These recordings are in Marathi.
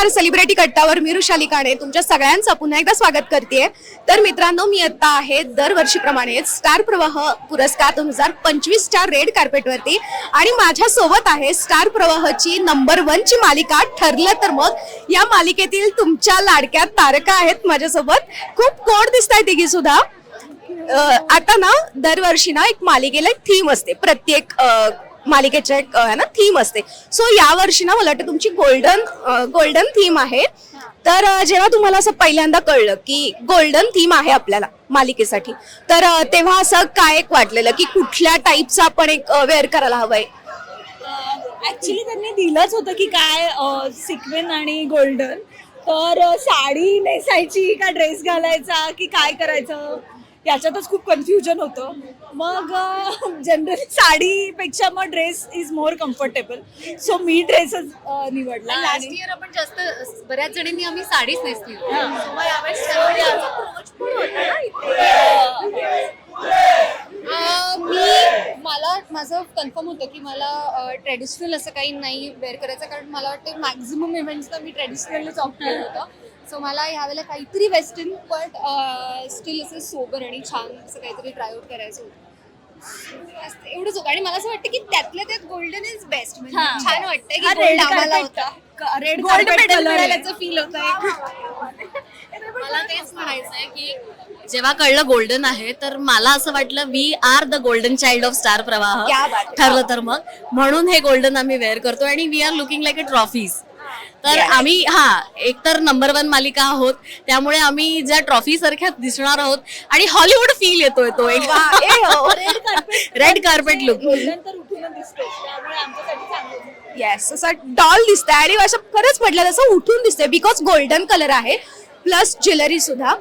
नमस्कार. सेलिब्रिटी कट्टावर मी रुशाली काणे तुमच्या सगळ्यांचं पुन्हा एकदा स्वागत करते तर मित्रांनो मी आता आहे दरवर्षीप्रमाणे स्टार प्रवाह पुरस्कार दोन हजार पंचवीसच्या रेड कार्पेटवरती आणि माझ्या सोबत आहे स्टार प्रवाहची नंबर वन ची मालिका ठरलं तर मग. या मालिकेतील तुमच्या लाडक्या तारका आहेत माझ्यासोबत. खूप कोण दिसत आहे तिघी सुद्धा. आता ना दरवर्षी ना एक मालिकेला एक थीम असते. प्रत्येक मालिकेच्या एक आहे ना थीम असते. सो या वर्षी ना मला वाटतं तुमची गोल्डन गोल्डन थीम आहे. तर जेव्हा तुम्हाला असं पहिल्यांदा कळलं की गोल्डन थीम आहे आपल्याला मालिकेसाठी तर तेव्हा असं काय एक वाटलेलं की कुठल्या टाईपचं आपण एक वेअर करायला हवंय? ऍक्च्युली त्यांनी दिलंच होतं की काय सिक्वेन आणि गोल्डन तर साडी नेसायची का ड्रेस घालायचा की काय करायचं? याच्यातच खूप कन्फ्युजन होतं. मग जनरली साडीपेक्षा मग dress is more comfortable so मी ड्रेसच निवडला लास्ट इयर आपण जास्त बऱ्याच जणींनी आम्ही साडीच नेसली. मग यावेळेस मी मला माझं कन्फर्म होतं की मला ट्रेडिशनल असं काही नाही वेअर करायचं. कारण मला वाटतं मॅक्झिमम इव्हेंट्सला मी ट्रेडिशनलच ऑप्ट केलं होतं. सो मला ह्यावेळेला काहीतरी वेस्टर्न बट स्टील असं सोबर आणि छान असं काहीतरी ट्राय आउट करायचं होतं. एवढंच होतं आणि मला असं वाटतं की त्यातल्या त्यात गोल्डन इज बेस्ट म्हणजे हा. छान वाटतं की हा, red आम्हाला carpet. होता. red gold carpet medal color आहे. मिळाल्याचं फील होत मला तेच म्हणायचंय की जेव्हा कळलं गोल्डन आहे तर मला असं वाटलं we are the golden child of star क्या प्रवाह बात. ठरलं तर मग. म्हणून हे गोल्डन आम्ही वेअर करतो आणि we are looking like a trophies तर. आम्ही हा एकतर नंबर वन मालिका आहोत. त्यामुळे आम्ही ज्या ट्रॉफी सारख्या दिसणार आहोत आणि हॉलिवूड फील येतोय तो एक. रेड कार्पेट लुक तर येस असं डॉल दिसतंय. आणि असं खरंच म्हटलं तसं उठून दिसतंय. बिकॉज गोल्डन कलर आहे प्लस ज्वेलरी सुद्धा.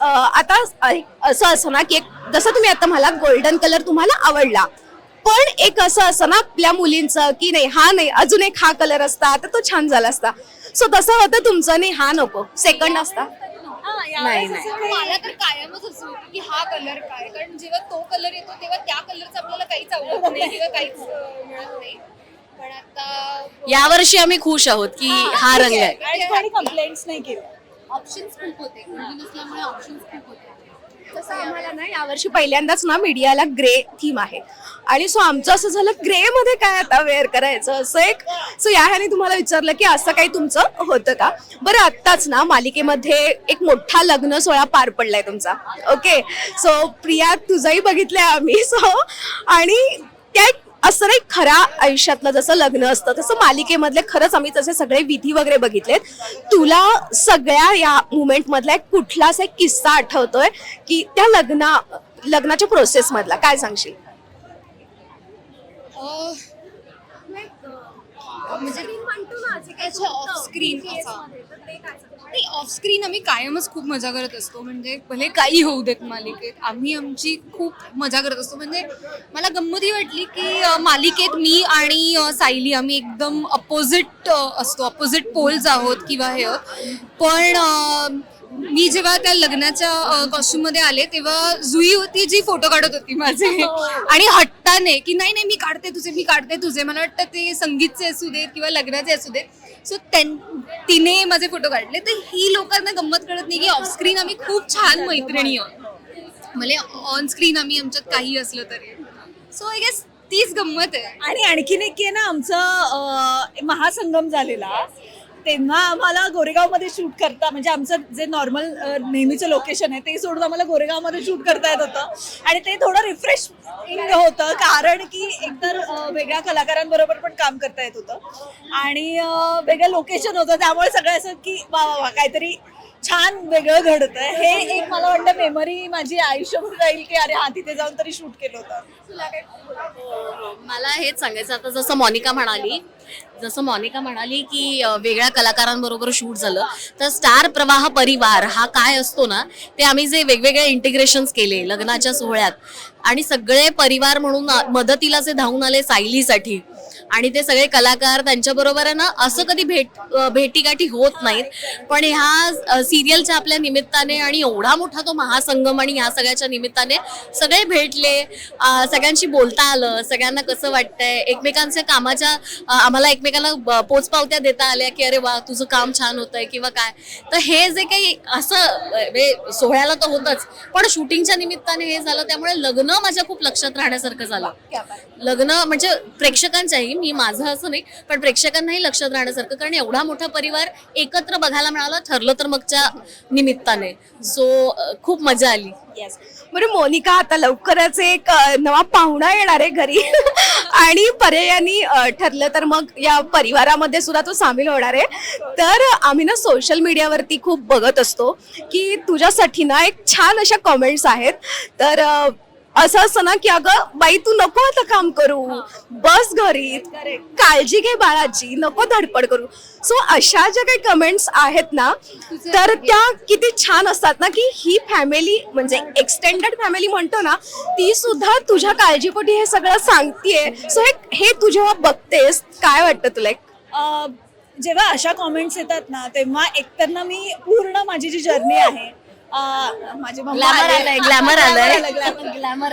आता असं असं ना की एक जसं तुम्ही आता मला गोल्डन कलर तुम्हाला आवडला पण एक असं असं ना आपल्या मुलींचं की नाही हा नाही अजून एक हा कलर असता तर तो छान झाला असता. सो तसं होतं तुमचं नाही हा नको. सेकंड असता. हा, नाही, मला तर कायमच असं होतं की हा कलर काय? कारण जेव्हा तो कलर येतो तेव्हा त्या कलरचं आपल्याला काहीच आवडत नाही किंवा काहीच मिळत नाही. पण आता यावर्षी आम्ही खुश आहोत की हा रंग आहे. आणि कोणी कंप्लेंट्स नाही केल्या ऑप्शन्स खूप होते. ऑप्शन्स खूप होते. तसं आम्हाला ना यावर्षी पहिल्यांदाच ना मीडियाला ग्रे थीम आहे. आणि सो आमचं असं झालं ग्रे मध्ये काय आता वेअर करायचं? असं एक सो या ह्याने तुम्हाला विचारलं की असं काही तुमचं होतं का? बरं आत्ताच ना मालिकेमध्ये एक मोठा लग्न सोहळा पार पडलाय तुमचा. ओके सो प्रिया तुझंही बघितलंय आम्ही. सो आणि त्या एक असं नाही खऱ्या आयुष्यातलं जसं लग्न असतं तसं मालिकेमधले खरंच आम्ही तसे सगळे विधी वगैरे बघितलेत. तुला सगळ्या या मुमेंटमधला एक कुठलाच एक किस्सा आठवतोय? की त्या लग्ना लग्नाच्या प्रोसेसमधला काय सांगशील? म्हणजे अच्छा ऑफ स्क्रीन नाही ऑफ स्क्रीन आम्ही कायमच खूप मजा करत असतो. म्हणजे भले काही होऊ देत मालिकेत आम्ही आमची खूप मजा करत असतो. म्हणजे मला गंमती वाटली की मालिकेत मी आणि सायली आम्ही एकदम अपोजिट असतो. अपोजिट पोल्स आहोत किंवा हे आहोत. पण मी जेव्हा त्या लग्नाच्या कॉस्ट्युममध्ये आले तेव्हा जुई होती जी फोटो काढत होती माझे. आणि हट्टाने की नाही नाही मी काढते तुझे मी काढते तुझे. मला वाटतं ते संगीतचे असू देत किंवा लग्नाचे असू देत. सो तिने माझे फोटो काढले. तर ही लोकांना गंमत कळत नाही की ऑफस्क्रीन आम्ही खूप छान मैत्रिणी आहोत. म्हणजे ऑन स्क्रीन आम्ही आमच्यात काही असलं तरी. सो आय गेस तीच गंमत आहे. आणि आणखीन एक आहे ना आमचं महासंगम झालेला. तेव्हा आम्हाला गोरेगावमध्ये शूट करता म्हणजे आमचं जे नॉर्मल नेहमीचं लोकेशन आहे ते सोडून आम्हाला गोरेगावमध्ये शूट करता येत होतं. आणि ते थोडं रिफ्रेशिंग होतं कारण की एकतर वेगळ्या कलाकारांबरोबर पण काम करता येत होतं. आणि वेगळं लोकेशन होतं त्यामुळे सगळं असं की वा वा काहीतरी छान वेगळं घडत आहे हे एक मला वाटतं मेमरी माझी आयुष्यभर राहील की अरे हा तिथे जाऊन तरी शूट केलं होतं. मला हेच सांगायचं आता जसं मोनिका म्हणाली जसं मोनिका म्हणाली की वेगळ्या कलाकारांबरोबर शूट झालं तर स्टार प्रवाह परिवार हा काय असतो ना ते आम्ही जे वेगवेगळे इंटिग्रेशन्स केले लग्नाच्या सोहळ्यात आणि सगळे परिवार म्हणून मदतीला जे धावून आले सायलीसाठी आणि ते सगळे कलाकार त्यांच्याबरोबर ना असं कधी भेट भेटीगाठी होत नाहीत. पण ह्या सिरियलच्या आपल्या निमित्ताने आणि एवढा मोठा तो महासंगम आणि ह्या सगळ्याच्या निमित्ताने सगळे भेटले. सगळ्यांशी बोलता आलं. सगळ्यांना कसं वाटतंय? एकमेकांच्या कामाच्या आम्हाला एकमेकांना पोचपावत्या देता आल्या की अरे वा तुझं काम छान होतंय किंवा काय? तर हे जे काही असं सोहळ्याला तर होतच. पण शूटिंगच्या निमित्ताने हे झालं त्यामुळे लग्न माझ्या खूप लक्षात राहण्यासारखं झालं. लग्न म्हणजे प्रेक्षकांच्याही मी माझं असं नाही पण प्रेक्षकांनाही लक्षात राहण्यासारखं कारण एवढा मोठा परिवार एकत्र बघायला मिळाला ठरलं तर मगच्या निमित्ताने. सो खूप मजा आली. येस बरं मोनिका आता लवकरच एक नवा पाहुणा येणार आहे घरी. आणि पर्यायाने ठरलं तर मग या परिवारामध्ये सुद्धा तो सामील होणार आहे. तर आम्ही ना सोशल मीडियावरती खूप बघत असतो की तुझ्यासाठी ना एक छान अशा कमेंट्स आहेत. तर असं असतं ना की अगं बाई तू नको आता काम करू. बस घरी काळजी घे बाळाची नको धडपड करू. सो अशा ज्या काही कमेंट्स आहेत ना तर त्या किती छान असतात ना की ही फॅमिली म्हणजे एक्सटेंडेड फॅमिली म्हणतो ना ती सुद्धा तुझ्या काळजीपोटी हे सगळं सांगतेय. सो हे हे तू जेव्हा बघतेस काय वाटतं तुला जेव्हा अशा कॉमेंट्स येतात ना तेव्हा एकतर ना मी पूर्ण माझी जी जर्नी आहे माझे ग्लॅमर आले. आलंय ग्लॅमर आलंय. ग्लॅमर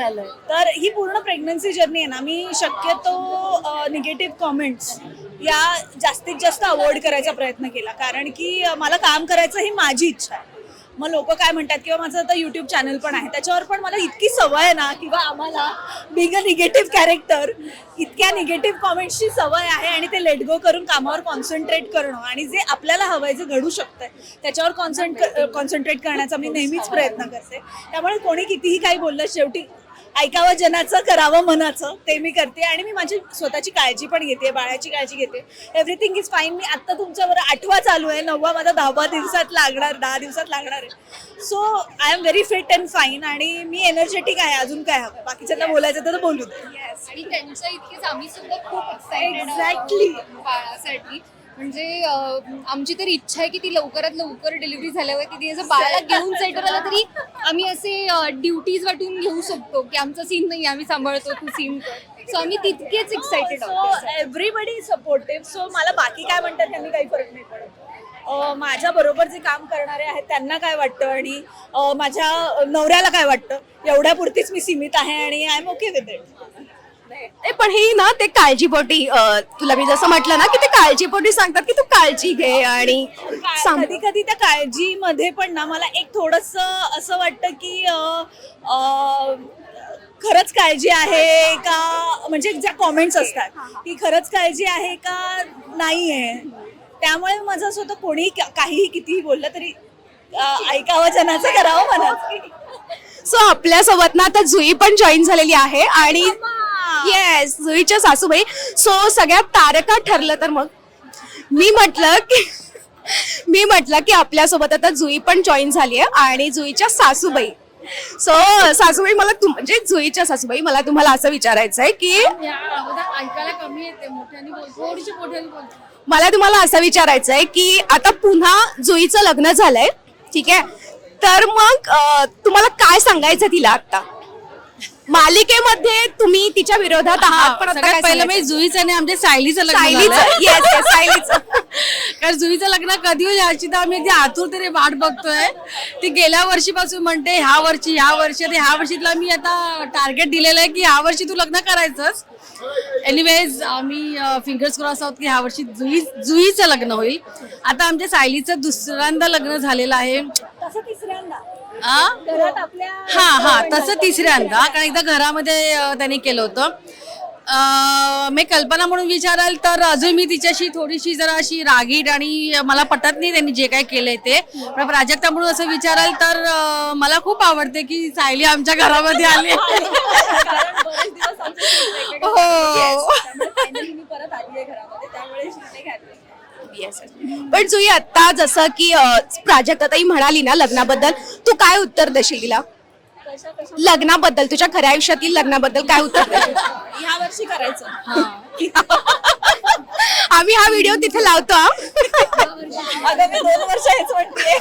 तर ही पूर्ण प्रेग्नन्सी जर्नी आहे ना मी शक्यतो निगेटिव्ह कॉमेंट्स या जास्तीत जास्त अवॉइड करायचा प्रयत्न केला कारण की मला काम करायचं ही माझी इच्छा आहे मग लोक काय म्हणतात किंवा माझं आता युट्यूब चॅनल पण आहे त्याच्यावर पण मला इतकी सवय आहे ना किंवा आम्हाला बिग अ निगेटिव्ह कॅरेक्टर इतक्या निगेटिव्ह कॉमेंट्सची सवय आहे आणि ते लेट गो करून कामावर कॉन्सन्ट्रेट करणं आणि जे आपल्याला हवंय जे घडू शकतंय त्याच्यावर कॉन्सन्ट्रे कॉन्सन्ट्रेट करण्याचा मी नेहमीच प्रयत्न करते. त्यामुळे कोणी कितीही काही बोललं शेवटी ऐकावं जनाचं करावं मनाचं ते मी करते आणि मी माझी स्वतःची काळजी पण घेते बाळाची काळजी घेते. एव्हरीथिंग इज फाईन मी आत्ता तुमच्यावर आठवा चालू आहे. नववा माझा दहावा दिवसात लागणार दहा दिवसात लागणार आहे. So I am very fit and fine आणि मी एनर्जेटिक आहे. अजून काय हवं? बाकीच्यांना बोलायचं तर बोलू दे. आणि त्यांच्या इतकीच आम्ही सुद्धा खूप Exactly. बाळासाठी. म्हणजे आमची तर इच्छा आहे की ती लवकरात लवकर डिलिव्हरी झाल्यावर ती असं बाळाला घेऊन सेटर आला तरी आम्ही असे ड्युटीज वाटून घेऊ शकतो की आमचा सीन नाही आम्ही सांभाळतो तू सीन कर सो आम्ही तितकेच एक्साइटेड आहोत. सो एव्हरीबडी सपोर्टिव्ह सो मला बाकी काय म्हणतात त्यांनी काही फरक नाही पडत. माझ्या बरोबर जे काम करणारे आहेत त्यांना काय वाटतं? आणि माझ्या नवऱ्याला काय वाटतं? एवढ्यापुरतीच मी सीमित आहे आणि I am okay with it पण हे ना ते काळजीपोटी अ, तुला मी जसं म्हटलं ना की ते काळजीपोटी सांगतात की तू काळजी घे आणि कधी कधी त्या काळजीमध्ये पण ना मला एक थोडस असं वाटतं की अं, अं, खरंच काळजी आहे का? म्हणजे ज्या कॉमेंट्स असतात की खरंच काळजी आहे का? नाही आहे त्यामुळे माझं असं होतं कोणी काहीही कितीही बोललं तरी अं, ऐकावं जनाचं करावं मनात सो आपल्यासोबत ना आता जुई पण जॉईन झालेली आहे आणि येस जुईच्या सासूबाई. सो सगळ्यात तारका ठरलं तर मग? मी म्हटलं की मी म्हटलं की आपल्यासोबत आता जुई पण जॉईन झाली आहे आणि जुईच्या सासूबाई. सो सासूबाई मला तुम म्हणजे जुईच्या सासूबाई मला तुम्हाला असं विचारायचं आहे की ऐकायला कमी येते मला तुम्हाला असं विचारायचं आहे की आता पुन्हा जुईचं लग्न झालंय ठीक आहे? तर मग तुम्हाला काय सांगायचं तिला आता? मालिकेमध्ये तुम्ही तिच्या विरोधात आहात पण आता काय सगळ्यात पहिलं सांगायचं? म्हणजे जुईचं आणि आमच्या सायलीचं लग्न सायलीचं? झालंय. yes, yes, सायलीचं. कारण जुईचं लग्न कधी होईल याची तर आम्ही ती आतुरतेने वाट बघतोय. ती गेल्या वर्षीपासून म्हणते ह्या वर्षी ह्या वर्षी आता ह्या वर्षीतला मी आता टार्गेट दिलेलं आहे की ह्या वर्षी तू लग्न करायचंच एनिवेज आम्ही फिंगर्स क्रॉस आहोत की ह्या वर्षी जुई जुईचं लग्न होईल. आता आमच्या सायलीचं दुसऱ्यांदा लग्न झालेलं आहे. तसं तिसऱ्यांदा. हा हा तसं तिसऱ्यांदा कारण एकदा घरामध्ये त्यांनी केलं होतं. मी कल्पना म्हणून विचाराल तर अजून मी तिच्याशी थोडीशी जरा अशी रागीट आणि मला पटत नाही त्यांनी जे काय केलंय ते. पण प्राजक्ता म्हणून असं विचाराल तर मला खूप आवडते की सायली आमच्या घरामध्ये आली. हो. आहे. पण जुई आता जसं की प्राजक्ताताई म्हणाली ना लग्नाबद्दल तू काय उत्तर देशील तिला? लग्नाबद्दल तुझ्या खऱ्या आयुष्यातील लग्नाबद्दल काय उत्तर देशील? ह्या वर्षी करायचं. आम्ही हा व्हिडिओ तिथे लावतो हा. अगं मी दोन वर्ष हेच म्हणते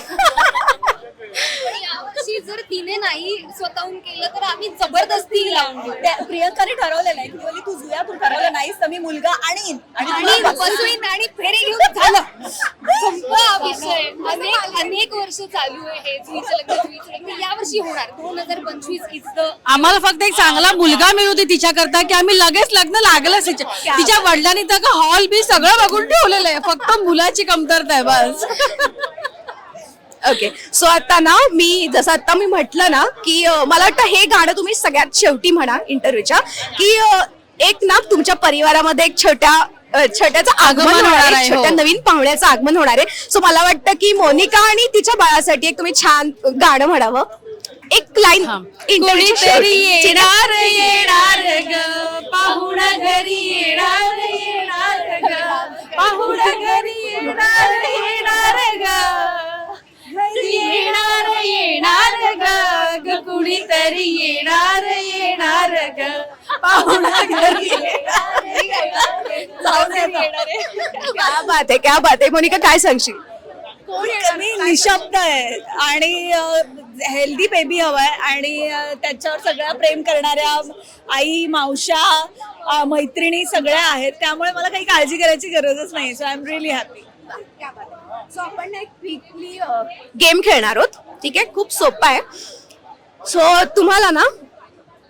जर तिने नाही स्वतःहून केलं तर आम्ही जबरदस्ती लावून घेऊ त्या प्रियंकाने ठरवलेलं आहे. की बोलली, तू जुया तू ठरवलं नाहीस तर मी मुलगा आणीन. आणि बसवीन आणि फेरे घेऊन झालं. संपला हा विषय. अनेक अनेक वर्ष चालू आहे हे जुईचं लग्न जुईचं होणार. दोन हजार पंचवीस इज द आम्हाला फक्त एक चांगला मुलगा मिळू दे तिच्याकरता की आम्ही लगेच लग्न लागलंच तिच्या तिच्या वडिलांनी तर हॉल बी सगळं बघून ठेवलेलं आहे. फक्त मुलाची कमतरता आहे बस. ओके सो आता ना मी जसं आता मी म्हटलं ना की अं, मला वाटतं हे गाणं तुम्ही सगळ्यात शेवटी म्हणा इंटरव्ह्यूच्या की अं, एक ना तुमच्या परिवारामध्ये एक छोट्या अं, छोट्याचं आगमन आगमन होणार होणार आहे आहे, छोट्या हो. नवीन पाहुण्याचं आगमन होणार आहे. सो मला वाटतं की मोनिका आणि तिच्या बाळासाठी एक तुम्ही छान गाणं म्हणावं. एक लाईन कोणीतरी येणार येणार ग. पाहुणा घरी येणार येणार ग. पाहुणा घरी येणार येणार ग. कुणीतरी येणार येणार ग. पाहुणा घरी क्या बात आहे क्या बात आहे. मोनिका काय सांगशील? मी निशब्द आहे. आणि हेल्दी बेबी हवाय. आणि अ, त्याच्यावर सगळ्या प्रेम करणाऱ्या आई मावशा अ, मैत्रिणी सगळ्या आहेत. त्यामुळे मला काही काळजी करायची गरजच नाही so I am really happy so आपण एक क्विकली गेम खेळणार आहोत. ठीक आहे? खूप सोपा आहे. सो तुम्हाला ना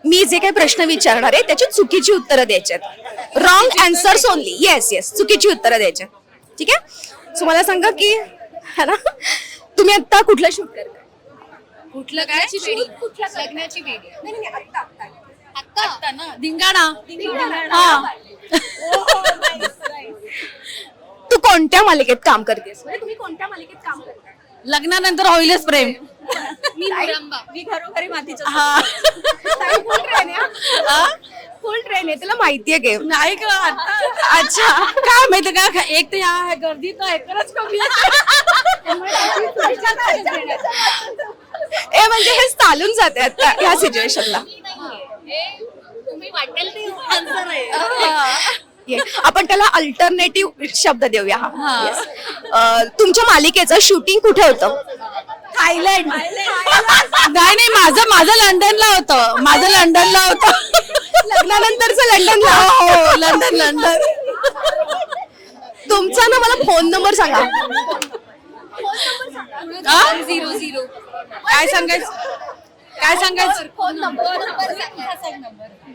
मी जे काही प्रश्न विचारणार आहे त्याची चुकीची उत्तरं द्यायची आहेत. Wrong answers only yes yes चुकीची उत्तरं द्यायची आहेत. ठीक आहे? सो मला सांगा की है ना? तुम्ही आता कुठलं शूट करता कुठलं काय? लग्नाची वेडी. आत्ता आत्ता. ना? धिंगाणा. हा. तू कोणत्या मालिकेत काम करतेस? म्हणजे तुम्ही कोणत्या मालिकेत काम करता? लग्नानंतर होईलच प्रेम. मी मुरंबा. मी घरोघरी मातीच्या हा. फुल ट्रेन आहे फुल ट्रेन आहे तुला माहितीये गेम नाही का आता अच्छा. काय माहिती का एक तर ना एकच कमी ए म्हणजे हे चालून जाते आता ह्या सिच्युएशनला तुम्ही वाटेल ते आन्सर आहे. ये. आपण त्याला अल्टरनेटिव्ह शब्द देऊया. हा. Yes. अं, तुमच्या मालिकेचं शूटिंग कुठे होतं? थायलंड. नाही नाही माझं माझं लंडनला होतं. माझं लंडनला होतं. लग्नानंतरचं लंडनला. हो लंडन लंडन. तुमचा ना मला फोन नंबर सांगा. हा? झिरो झिरो काय सांगायचं? काय सांगायचं? Phone number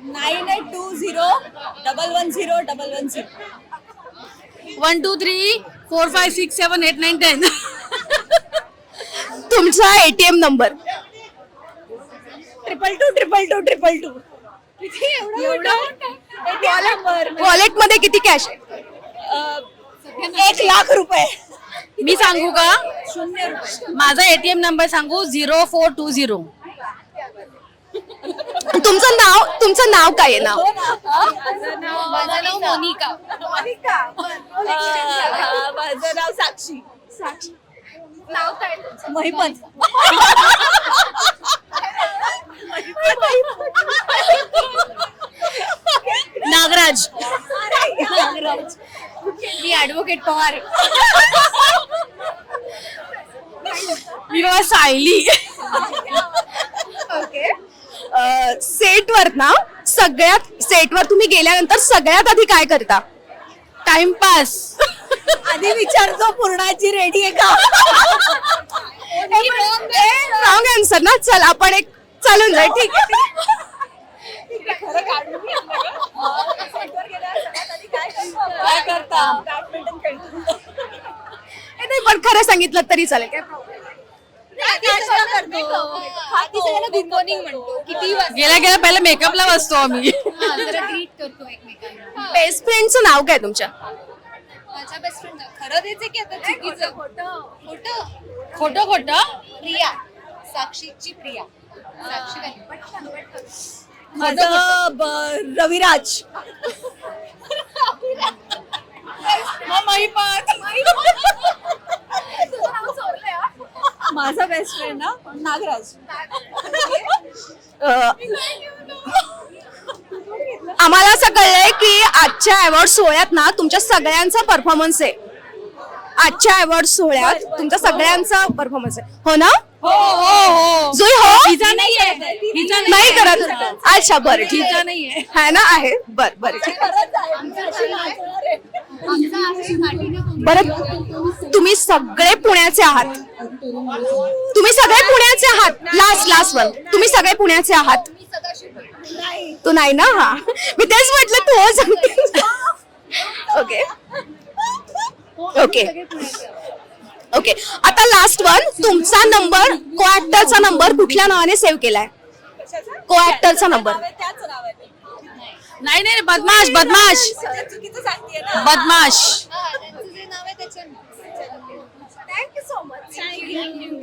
nine eight two zero double one zero double one zero. One two three four five six seven eight nine ten. तुमचा ATM number triple two triple two triple two वॉलेटमध्ये किती कॅश आहे? एक लाख रुपये. मी सांगू का? शून्य रुपये. माझा एटीएम नंबर सांगू झिरो फोर टू झिरो तुमचं नाव तुमचं नाव काय आहे नाव? माझं नाव मोनिका. अं, माझं नाव साक्षी. नाव काय महिपत. नागराज. मी ऍडव्होकेट पवार. मी बाबा सायली. ओके सेट वर ना सगळ्यात सेट वर तुम्ही गेल्यानंतर सगळ्यात आधी काय करता? टाइमपास आधी विचारतो पूर्णाची रेडी आहे का? रॉंग आन्सर ना? चल आपण एक चालून जाय ठीक आहे. काय करता? बॅडमिंटन खेळतो. ए, नाही पण खरं सांगितलं तरी चालेल काय गुड मॉर्निंग म्हणतो. किती गेल्या गेल्या पहिला मेकअपला बसतो आम्ही. हा, जरा ग्रीट करतो एकमेकांना. बेस्ट फ्रेंडचं नाव काय तुमच्या? खरं द्यायचं की आता चुकीचं? खोटं खोटं. खोटं प्रिया. साक्षीची प्रिया. साक्षी काय पटकन पटकन माझं ब- रविराज. माझा बेस्ट फ्रेंड ना नागराज. अं, आम्हाला असं कळलंय की आजच्या अवॉर्ड सोहळ्यात ना तुमच्या सगळ्यांचा परफॉर्मन्स आहे. आजच्या अवॉर्ड सोहळ्यात तुमच्या सगळ्यांचा परफॉर्मन्स आहे. हो ना? हो हो हो. जुई हो? हिचा नाहीये. हिचा नाही करत. अच्छा बरं ठीक हिचा आहे. नाहीये. है ना आहे. बर बरं ठीक बरं तुम्ही सगळे पुण्याचे आहात. तुम्ही सगळे पुण्याचे आहात. लास्ट लास्ट वन तुम्ही सगळे पुण्याचे आहात. तू नाही ना हा. मी तेच म्हटलं तू हो सांगते ओके ओके ओके आता लास्ट वन तुमचा नंबर को ऍक्टरचा नंबर कुठल्या नावाने सेव्ह केलाय? को ऍक्टरचा नंबर नाही नाही बदमाश बदमाश. चुकीचं सांगते ना बदमाश. So much